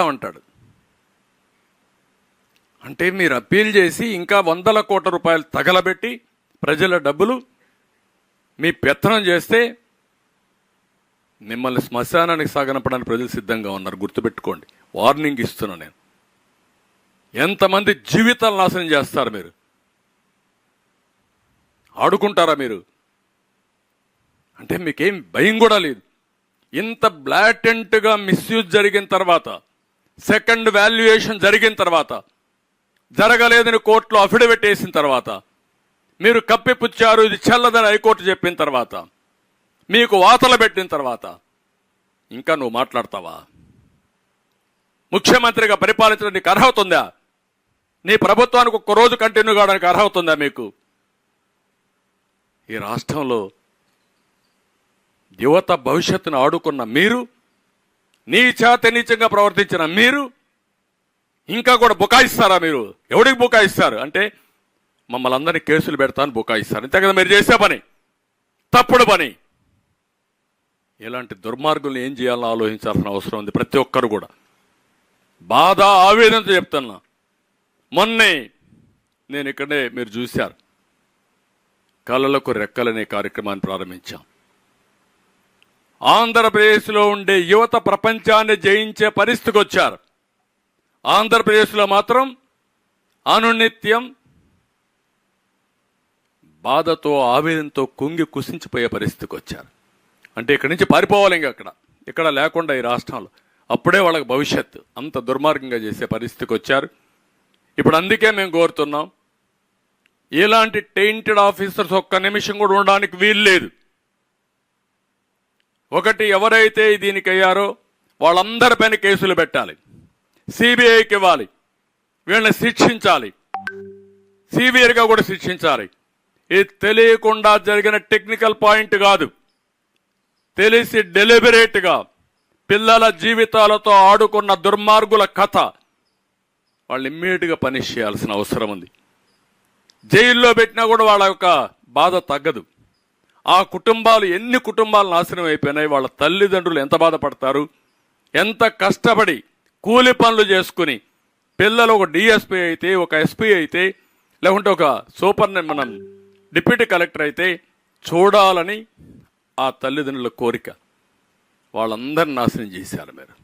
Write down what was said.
అంటాడు. అంటే మీరు అప్పీల్ చేసి ఇంకా వందల కోట్ల రూపాయలు తగలబెట్టి ప్రజల డబ్బులు మీ పెత్తనం చేస్తే మిమ్మల్ని శ్మశానానికి సాగనపడానికి ప్రజలు సిద్ధంగా ఉన్నారు. గుర్తుపెట్టుకోండి. వార్నింగ్ ఇస్తున్నా నేను. ఎంతమంది జీవితాలు నాశనం చేస్తారు మీరు? ఆడుకుంటారా మీరు? అంటే మీకేం భయం కూడా లేదు. ఇంత బ్లాటెంట్గా మిస్యూజ్ జరిగిన తర్వాత సెకండ్ వాల్యుయేషన్ జరిగిన తర్వాత జరగలేదని కోర్టులో అఫిడవిట్ వేసిన తర్వాత మీరు కప్పిపుచ్చారు ఇది చల్లదని హైకోర్టు చెప్పిన తర్వాత మీకు వాతలు పెట్టిన తర్వాత ఇంకా నువ్వు మాట్లాడతావా? ముఖ్యమంత్రిగా పరిపాలించడం నీకు అర్హత ఉందా? నీ ప్రభుత్వానికి ఒక్క రోజు కంటిన్యూ కావడానికి అర్హత ఉందా మీకు? ఈ రాష్ట్రంలో యువత భవిష్యత్తును ఆడుకున్న మీరు నీచాత నీచంగా ప్రవర్తించిన మీరు ఇంకా కూడా బుకాయిస్తారా మీరు? ఎవడికి బుకాయిస్తారు? అంటే మమ్మల్ని అందరినీ కేసులు పెడతాను బుకాయిస్తారు. అంతే కదా మీరు చేసే పని తప్పుడు పని. ఇలాంటి దుర్మార్గుల్ని ఏం చేయాలని ఆలోచించాల్సిన అవసరం ఉంది ప్రతి ఒక్కరు కూడా. బాధ ఆవేదనతో చెప్తున్నా. మొన్నే నేను ఇక్కడే మీరు చూశారు. కళలకు రెక్కలనే కార్యక్రమాన్ని ప్రారంభించాం. ఆంధ్రప్రదేశ్లో ఉండే యువత ప్రపంచాన్ని జయించే పరిస్థితికి వచ్చారు. ఆంధ్రప్రదేశ్లో మాత్రం అనునిత్యం బాధతో ఆవేదనతో కుంగి కుసించిపోయే పరిస్థితికి వచ్చారు. అంటే ఇక్కడి నుంచి పారిపోవాలి ఇంకా అక్కడ. ఇక్కడ లేకుండా ఈ రాష్ట్రంలో. అప్పుడే వాళ్ళకి భవిష్యత్తు. అంత దుర్మార్గంగా చేసే పరిస్థితికి వచ్చారు. ఇప్పుడు అందుకే మేము కోరుతున్నాం ఇలాంటి టెయింటెడ్ ఆఫీసర్స్ ఒక్క నిమిషం కూడా ఉండడానికి వీలు లేదు ఒకటి ఎవరైతే దీనికి అయ్యారో వాళ్ళందరిపైన కేసులు పెట్టాలి. సిబిఐకి ఇవ్వాలి. వీళ్ళని శిక్షించాలి. సివియర్గా కూడా శిక్షించాలి. ఇది తెలియకుండా జరిగిన టెక్నికల్ పాయింట్ కాదు. తెలిసి డెలిబరేట్గా పిల్లల జీవితాలతో ఆడుకున్న దుర్మార్గుల కథ వాళ్ళు ఇమ్మీడియట్గా పనిష్ చేయాల్సిన అవసరం ఉంది. జైల్లో పెట్టినా కూడా వాళ్ళ యొక్క బాధ తగ్గదు. ఆ కుటుంబాలు ఎన్ని కుటుంబాలు నాశనం అయిపోయినాయి వాళ్ళ తల్లిదండ్రులు ఎంత బాధపడతారు? ఎంత కష్టపడి కూలి పనులు చేసుకుని పిల్లలు ఒక డిఎస్పీ అయితే ఒక ఎస్పీ అయితే లేకుంటే ఒక సూపర్ మనం డిప్యూటీ కలెక్టర్ అయితే చూడాలని ఆ తల్లిదండ్రుల కోరిక. వాళ్ళందరిని నాశనం చేశారు మీరు.